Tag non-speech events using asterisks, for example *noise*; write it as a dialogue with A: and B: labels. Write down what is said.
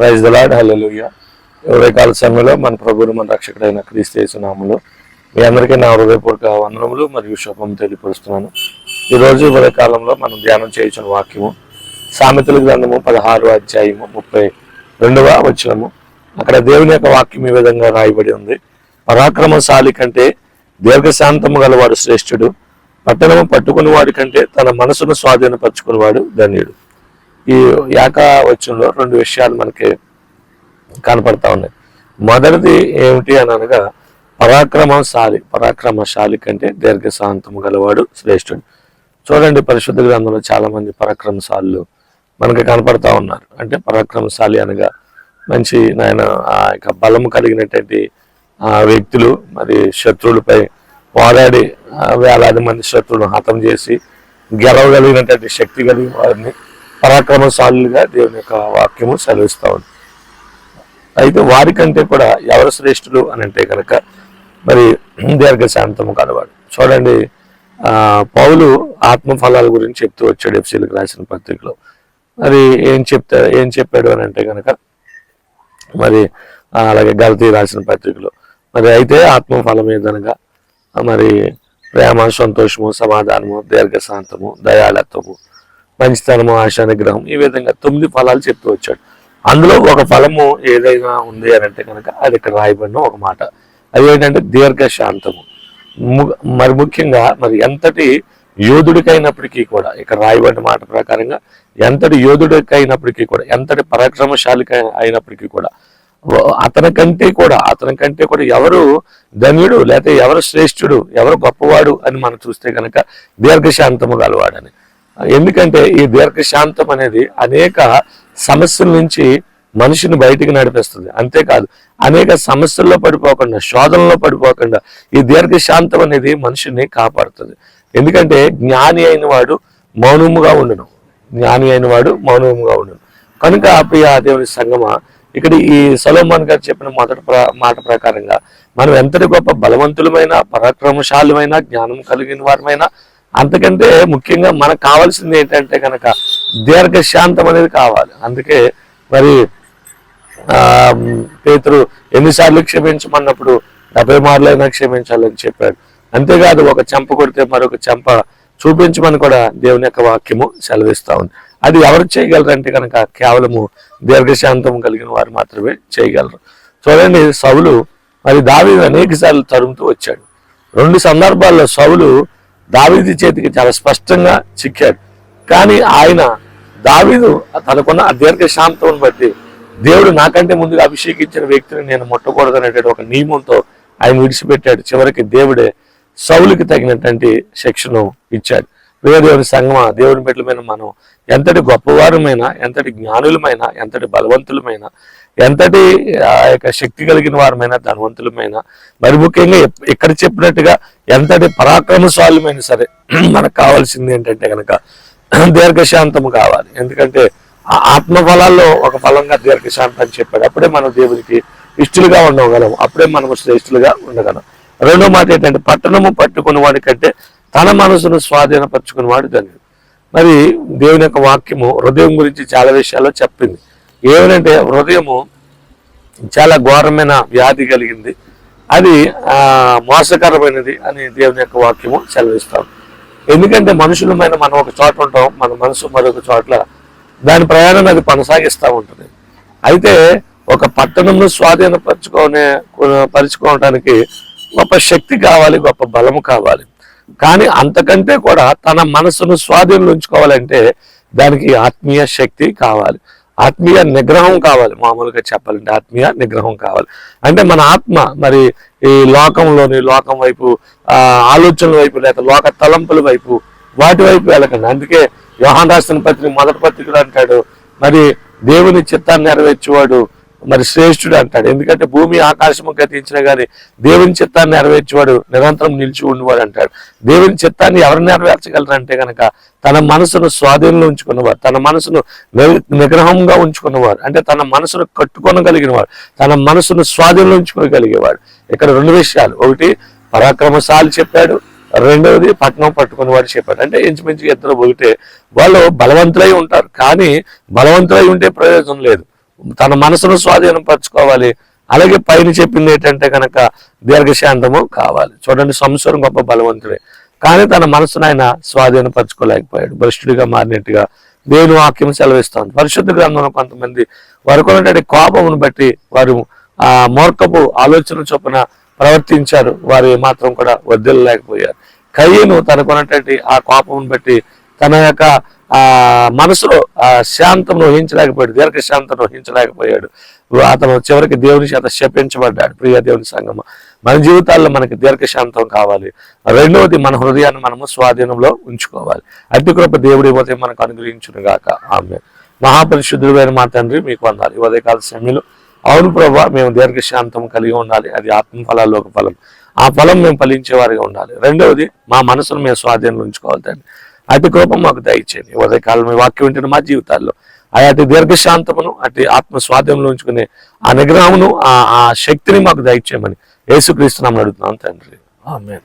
A: Praise the Lord హల్లెలూయ ఉదయకాల సమయంలో మన ప్రభువును మన రక్షకుడైన క్రీస్తు మీ అందరికీ నా హృదయపూర్వక వందనములు మరియు శుభం తెలియపరుస్తున్నాను. ఈరోజు ఉదయకాలంలో మనం ధ్యానం చేయించిన వాక్యము సామెతల గ్రంథము పదహారు అధ్యాయము ముప్పై రెండవ వచనము. అక్కడ దేవుని యొక్క వాక్యం ఈ విధంగా రాయబడి ఉంది. పరాక్రమశాలి కంటే దీర్ఘశాంతము గలవాడు శ్రేష్ఠుడు పట్టణము పట్టుకుని వాడి కంటే తన మనసును స్వాధీనపరచుకునేవాడు ధన్యుడు. ఈ యాక వచ్చంలో రెండు విషయాలు మనకి కనపడతా ఉన్నాయి. మొదటిది ఏమిటి అని అనగా పరాక్రమశాలి పరాక్రమశాలి కంటే దీర్ఘశాంతము గలవాడు శ్రేష్ఠుడు. చూడండి పరిశుద్ధ గ్రంథంలో చాలా మంది పరాక్రమశాలు మనకి కనపడతా ఉన్నారు. అంటే పరాక్రమశాలి అనగా మంచి నాయన ఆ యొక్క బలము కలిగినటువంటి ఆ వ్యక్తులు మరి శత్రువులపై పోరాడి వేలాది మంది శత్రువులను హతం చేసి గెలవగలిగినటువంటి శక్తి కలిగిన వారిని పరాక్రమశాలుగా దేవుని యొక్క వాక్యము సెలవిస్తూ ఉంది. అయితే వారికంటే కూడా ఎవరు శ్రేష్ఠులు అని అంటే కనుక మరి దీర్ఘశాంతము కలవాడు. చూడండి పౌలు ఆత్మ ఫలాల గురించి చెప్తూ వచ్చాడు ఎఫ్సీలకు రాసిన పత్రికలో. మరి ఏం చెప్తా ఏం చెప్పాడు అని అంటే కనుక మరి అలాగే గలతీ రాసిన పత్రికలో. మరి అయితే ఆత్మ ఫలం ఏదనగా మరి ప్రేమ సంతోషము సమాధానము దీర్ఘశాంతము దయాళత్వము పంచతనము ఆశానుగ్రహం ఈ విధంగా తొమ్మిది ఫలాలు చెప్తూ వచ్చాడు. అందులో ఒక ఫలము ఏదైనా ఉంది అని అంటే కనుక అది ఇక్కడ రాయబడిన ఒక మాట. అది ఏంటంటే దీర్ఘశాంతము. ము- మరి ముఖ్యంగా మరి ఎంతటి యోధుడికైనప్పటికీ కూడా ఇక్కడ రాయబడిన మాట ప్రకారంగా ఎంతటి యోధుడికైనప్పటికీ కూడా ఎంతటి పరాక్రమశాలిక అయినప్పటికీ కూడా అతనికంటే అతని కంటే కూడా అతని కంటే కూడా ఎవరు ధన్యుడు లేకపోతే ఎవరు శ్రేష్ఠుడు ఎవరు గొప్పవాడు అని మనం చూస్తే కనుక దీర్ఘశాంతము గలవాడని. ఎందుకంటే ఈ దీర్ఘశాంతం అనేది అనేక సమస్యల నుంచి మనిషిని బయటికి నడిపిస్తుంది. అంతేకాదు అనేక సమస్యల్లో పడిపోకుండా శోధనలో పడిపోకుండా ఈ దీర్ఘశాంతం అనేది మనిషిని కాపాడుతుంది. ఎందుకంటే జ్ఞాని అయిన వాడు మౌనముగా ఉండను. జ్ఞాని అయిన వాడు మౌనముగా ఉండును. కనుక ప్రియ దేవుని సంగమ ఇక్కడ ఈ సలోమాన్ గారు చెప్పిన మొదటి ప్ర- మాట ప్రకారంగా మనం ఎంతటి గొప్ప బలవంతులమైన పరాక్రమశాలమైన జ్ఞానం కలిగిన వారమైనా అంతకంటే ముఖ్యంగా మనకు కావాల్సింది ఏంటంటే కనుక దీర్ఘశాంతం అనేది కావాలి. అందుకే మరి పేతురు ఎన్నిసార్లు క్షమించమన్నప్పుడు డెబ్బై మార్లైనా క్షమించాలని చెప్పాడు. అంతేకాదు ఒక చెంప కొడితే మరొక చెంప చూపించమని కూడా దేవుని యొక్క వాక్యము సెలవిస్తా ఉంది. అది ఎవరు చేయగలరు అంటే కనుక కేవలము దీర్ఘశాంతం కలిగిన వారు మాత్రమే చేయగలరు. చూడండి సవులు మరి దావి అనేక సార్లు తరుముతూ వచ్చాడు. రెండు సందర్భాల్లో సవులు దావీది చేతికి చాలా స్పష్టంగా చిక్కాడు. కానీ ఆయన దావీదు తనకున్న ఆ శాంతం బట్టి దేవుడు నాకంటే ముందుగా అభిషేకించిన వ్యక్తిని నేను ముట్టకూడదు అనేటువంటి ఒక నియమంతో ఆయన విడిచిపెట్టాడు. చివరికి దేవుడే సౌలుకి తగినటువంటి శిక్షను ఇచ్చాడు. దేవుని సంగమ దేవుని బిడ్డల మీద మనం ఎంతటి గొప్పవారమైనా ఎంతటి జ్ఞానులమైనా ఎంతటి బలవంతులమైనా ఎంతటి ఆ యొక్క శక్తి కలిగిన వారమైనా ధనవంతులమైనా మరి ముఖ్యంగా ఇక్కడ చెప్పినట్టుగా ఎంతటి పరాక్రమశాలుమైనా సరే *clears throat* మనకు కావాల్సింది ఏంటంటే కనుక *clears throat* దీర్ఘశాంతము కావాలి. ఎందుకంటే ఆ ఆత్మ ఫలాల్లో ఒక ఫలంగా దీర్ఘశాంతం అని చెప్పాడు. అప్పుడే మనం దేవునికి ఇష్టలుగా ఉండగలం అప్పుడే మనం శ్రేష్ఠులుగా ఉండగలం. రెండో మాట ఏంటంటే పట్టణము పట్టుకున్న వాడి కంటే తన మనసును స్వాధీనపరచుకుని వాడు ధన్యుడు. మరి దేవుని యొక్క వాక్యము హృదయం గురించి చాలా విషయాల్లో చెప్పింది. ఏమనంటే హృదయము చాలా ఘోరమైన వ్యాధి కలిగింది. అది మోసకరమైనది అని దేవుని యొక్క వాక్యము సెలవిస్తాం. ఎందుకంటే మనుషులమైన మనం ఒక చోట ఉంటాం మన మనసు మరొక చోట్ల దాని ప్రయాణం అది కొనసాగిస్తూ ఉంటుంది. అయితే ఒక పట్టణంను స్వాధీనపరచుకునే పరుచుకోవడానికి గొప్ప శక్తి కావాలి గొప్ప బలము కావాలి. కానీ అంతకంటే కూడా తన మనసును స్వాధీనం ఉంచుకోవాలంటే దానికి ఆత్మీయ శక్తి కావాలి. ఆత్మీయ నిగ్రహం కావాలి. మామూలుగా చెప్పాలంటే ఆత్మీయ నిగ్రహం కావాలి. అంటే మన ఆత్మ మరి ఈ లోకంలోని లోకం వైపు ఆ ఆలోచనల వైపు లేక లోక తలంపుల వైపు వాటి వైపు వెళ్ళకండి. అందుకే యోహాన్ రాసిన పత్రిక మొదటి పత్రికలు అంటాడు మరి దేవుని చిత్తాన్ని నెరవేర్చేవాడు మరి శ్రేష్ఠుడు అంటాడు. ఎందుకంటే భూమి ఆకాశము గతించినా గాని దేవుని చిత్తాన్ని నెరవేర్చేవాడు నిరంతరం నిలిచి ఉండేవాడు అంటాడు. దేవుని చిత్తాన్ని ఎవరు నెరవేర్చగలరు అంటే కనుక తన మనసును స్వాధీనంలో ఉంచుకున్నవారు తన మనసును నిగ్రహంగా ఉంచుకున్నవారు అంటే తన మనసును కట్టుకొనగలిగిన వాడు తన మనసును స్వాధీనంలో ఉంచుకోగలిగేవాడు. ఇక్కడ రెండు విషయాలు. ఒకటి పరాక్రమశాలి చెప్పాడు. రెండవది పట్నం పట్టుకుని వాడు చెప్పాడు. అంటే ఇంచుమించు ఇద్దరు ఒకటే. వాళ్ళు బలవంతులై ఉంటారు. కానీ బలవంతులై ఉంటే ప్రయోజనం లేదు. తన మనసును స్వాధీనం పరచుకోవాలి అలాగే పైన చెప్పింది ఏంటంటే కనుక దీర్ఘశాంతము కావాలి. చూడండి సంవత్సరం గొప్ప బలవంతుడే. కానీ తన మనసును ఆయన స్వాధీనపరచుకోలేకపోయాడు. భ్రష్టుడిగా మారినట్టుగా నేను వాక్యం సెలవిస్తాను పరిశుద్ధ గ్రంథంలో కొంతమంది వారికి ఉన్నటువంటి కోపమును బట్టి వారు ఆ మూర్ఖపు ఆలోచన చొప్పున ప్రవర్తించారు. వారు ఏమాత్రం కూడా వదిలేకపోయారు కయ్యను తనకున్నటువంటి ఆ కోపమును బట్టి తన యొక్క మనసులో ఆ శాంతం ఊహించలేకపోయాడు దీర్ఘశాంతం ఊహించలేకపోయాడు అతను చివరికి దేవుని చేత శపించబడ్డాడు ప్రియ దేవుని సంగమ మన జీవితాల్లో మనకి దీర్ఘశాంతం కావాలి. రెండవది మన హృదయాన్ని మనము స్వాధీనంలో ఉంచుకోవాలి. అతి కృప దేవుడి ఉదయం మనకు అనుగ్రహించును గాక ఆమె మహాపరిశుద్ధుడైన మా తండ్రి మీకు వందాలి. ఈ ఉదయకాల సమయంలో అవును ప్రభా మేము దీర్ఘశాంతం కలిగి ఉండాలి. అది ఆత్మ ఫలాల్లో ఒక ఫలం. ఆ ఫలం మేము ఫలించేవారిగా ఉండాలి. రెండవది మా మనసును మేము స్వాధీనంలో ఉంచుకోవాలి తండ్రి. అతి కోపం మాకు దయచేయండి. ఉదయకాలం మీ వాక్యం వింటున్న మా జీవితాల్లో. అటు దీర్ఘశాంతమును అటు ఆత్మ స్వాధీనంలో ఉంచుకునే ఆ నిగ్రహమును ఆ ఆ శక్తిని మాకు దయచేయమని యేసుక్రీస్తు నామమున అడుగుతున్నాం తండ్రి. ఆమెన్.